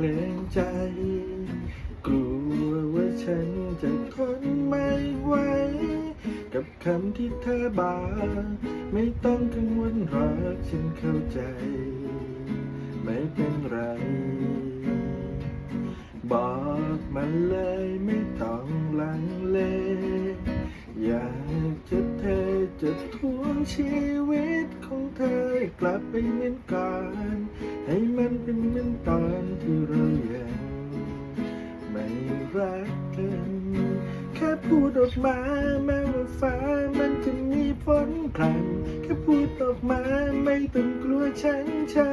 เกรงใจ กลัวว่าฉันจะทนไม่ไหว กับคำที่เธอบาไม่ต้องกังวลหรอกฉันเข้าใจ ไม่เป็นไร บอกมาเลยไม่ต้องลังเล อยากจะเธอ จะทวงชีวิตของเธอกลับไปเหมือนก่อนให้มันเป็นเหมือนตอนที่เรายังไม่รักกันแค่พูดออกมาแม้ว่าฟ้ามันจะมีฝนพรำแค่พูดออกมาไม่ต้องกลัวฉันช้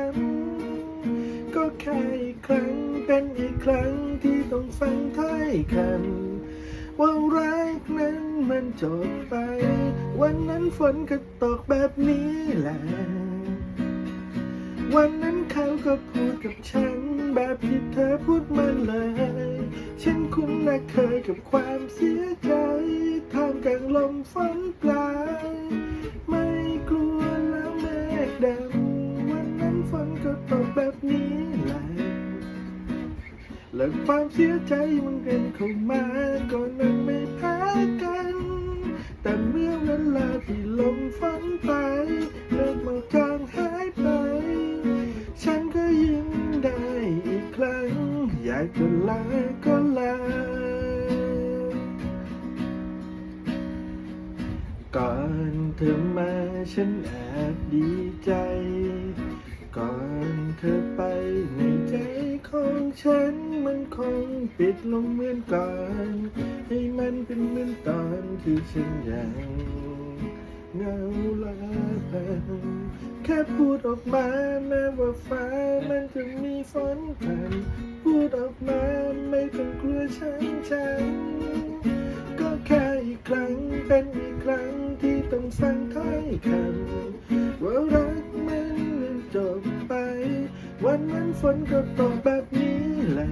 ำก็แค่อีกครั้งเป็นอีกครั้งที่ต้องฟังถ้อยคำ ว่ารักนั้นมันจบไป วันนั้นฝนก็ตกแบบนี้แหละ วันนั้นเขาก็พูดกับฉัน แบบที่เธอพูดมาเลย ฉันคุ้นและเคยกับความเสียใจท่ามกลางลมฝนปลาย ไม่กลัวแล้วเมฆดำวันนั้นฝนก็ตกแบบนี้แหละ และความเสียใจมันเกินเข้ามา ก็นั้นไม่แพ้กัน แต่เมื่อเวลาที่ลมฝันไปเลิกมาจางหายไป ฉันก็ยิ้มได้อีกครั้ง อยากจะลาก็ลา ก่อนเธอมาฉันแอบดีใจ ก่อนเธอไปในใจของฉัน คงปิดลงเหมือนก่อน ให้มันเป็นเหมือนตอนที่ฉันยังเงาละพันแค่พูดออกมาแม้ว่าฟ้ามันจะมีฝนพรำพูดออกมาไม่ต้องกลัวฉันฉันก็แค่อีกครั้งเป็นอีกครั้งที่ต้องฟังถ้อยคำว่ารักมันจบไป วันนั้นฝนก็ตกแบบนี้ แหละ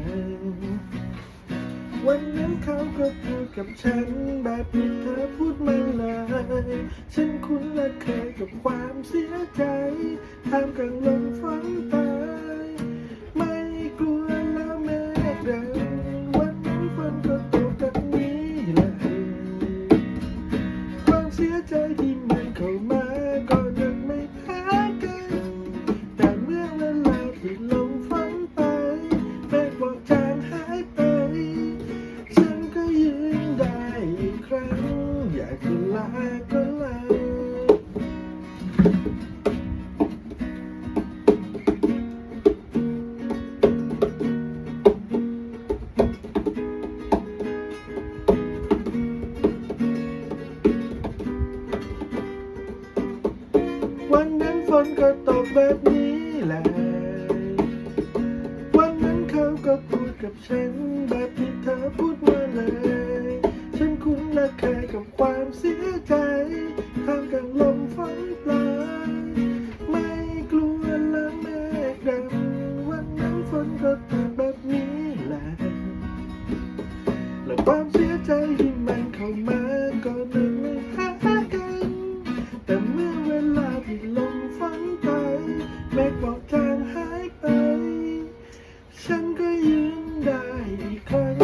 วันนั้นเขาก็พูดกับฉัน แบบที่เธอพูดมาเลย ฉันคุ้นและเคยกับความเสียใจท่ามกลางลมฝนตายไม่กลัวแล้วแม้เดินวันนั้นฝนก็ตกแบบนี้แหละความเสียใจที่มันเข้ามา นั้นก็ตกแบบนี้แหละ วันนั้นเขาก็พูดกับฉันแบบที่เธอพูดมาเลย ฉันคุ้นและเคยกับความเสียใจทามกลางลมฝนปลายไม่กลัวและเมฆดำวันนั้นฝนก็ตกแบบนี้แหละ และความเสียใจที่มันเข้ามา ฉั